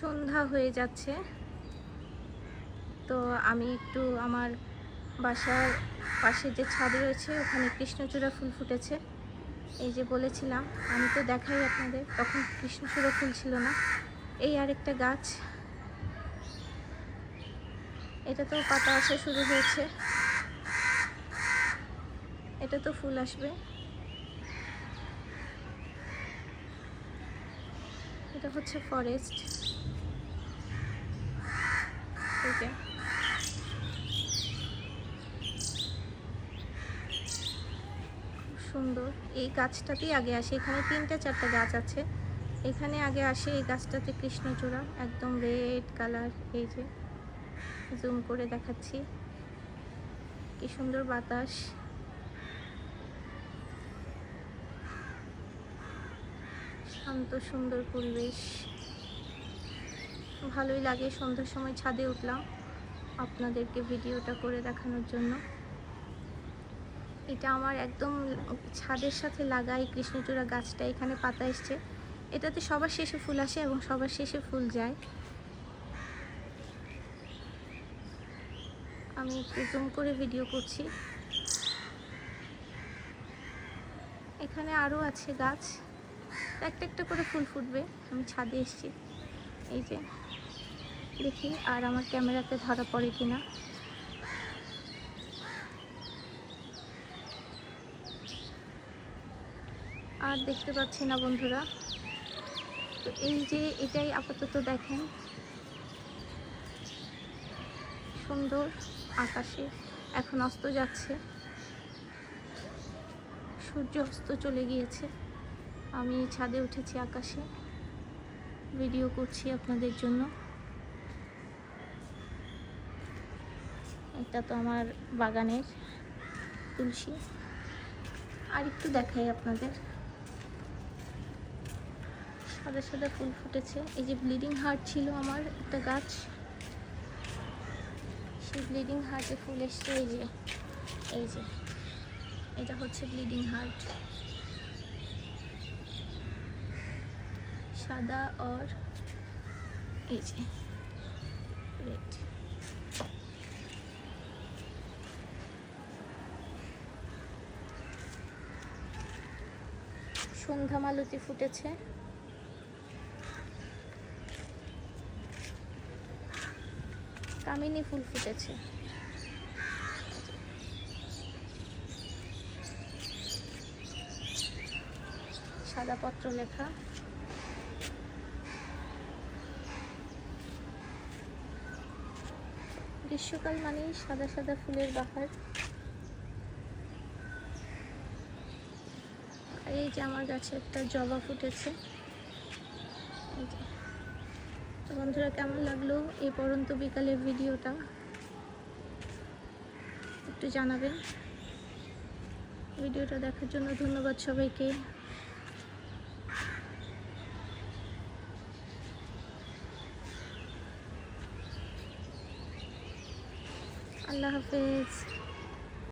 সন্ধ্যা হয়ে যাচ্ছে। তো আমি একটু আমার বাসার পাশে যে ছাদ রয়েছে, ওখানে কৃষ্ণচূড়া ফুল ফুটেছে। এই যে বলেছিলাম, আমি তো দেখাই আপনাদের, তখন কৃষ্ণচূড়া ফুল ছিল না। এই আরেকটা গাছ। এটা তো পাতা আসা শুরু হয়েছে। এটা তো ফুল আসবে। এটা হচ্ছে ফরেস্ট যে সুন্দর। এই গাছটাতেই আগে আসে। এখানে তিনটা, চারটা গাছ আছে। এখানে আগে আসে এই গাছটাতে কৃষ্ণচূড়া, একদম রেড কালার এই যে। জুম করে দেখাচ্ছি। কি সুন্দর বাতাস। শান্ত, সুন্দর পরিবেশ। ভালোই লাগে সন্ধ্যার সময় ছাদে উঠলাম আপনাদেরকে ভিডিওটা করে দেখানোর জন্য। এটা আমার একদম ছাদের সাথে লাগাই কৃষ্ণচূড়া গাছটা, এখানে পাতা এসছে। এটাতে সবার শেষে ফুল আসে এবং সবার শেষে ফুল যায়। আমি একটু জুম করে ভিডিও করছি। এখানে আরও আছে গাছ। একটা একটা করে ফুল ফুটবে। আমি ছাদে এসেছি। এই যে, দেখি আর আমার ক্যামেরাতে ধরা পড়ে কিনা। আর দেখতে পাচ্ছি না বন্ধুরা। তো এই যে এটাই আপাতত দেখেন। সুন্দর আকাশে এখন অস্ত যাচ্ছে। সূর্য অস্ত চলে গিয়েছে। আমি ছাদে উঠেছি আকাশে। ভিডিও করছি আপনাদের জন্য। এটা তো আমার বাগানের তুলসী। আর একটু দেখাই আপনাদের। সাদা সাদা ফুল ফুটেছে। এই যে ব্লিডিং হার্ট ছিল আমার একটা গাছ। সেই ব্লিডিং হার্টে ফুল এসছে। এই যে এই যে, এটা হচ্ছে ব্লিডিং হার্ট। সাদা और এই যে রেড সন্ধ্যা মালতি ফুটেছে। কামিনী ফুল ফুটেছে। সাদা পত্র লেখা। গ্রীষ্মকাল মানেই সাদা সাদা ফুলের বাহার। এই যে আমার গাছে একটা জবা ফুটেছে। তো বন্ধুরা, কেমন লাগল এই পরন্ত বিকালের ভিডিওটা? একটু জানাবেন। ভিডিওটা দেখার জন্য ধন্যবাদ সবাইকে। আল্লাহ হাফেজ।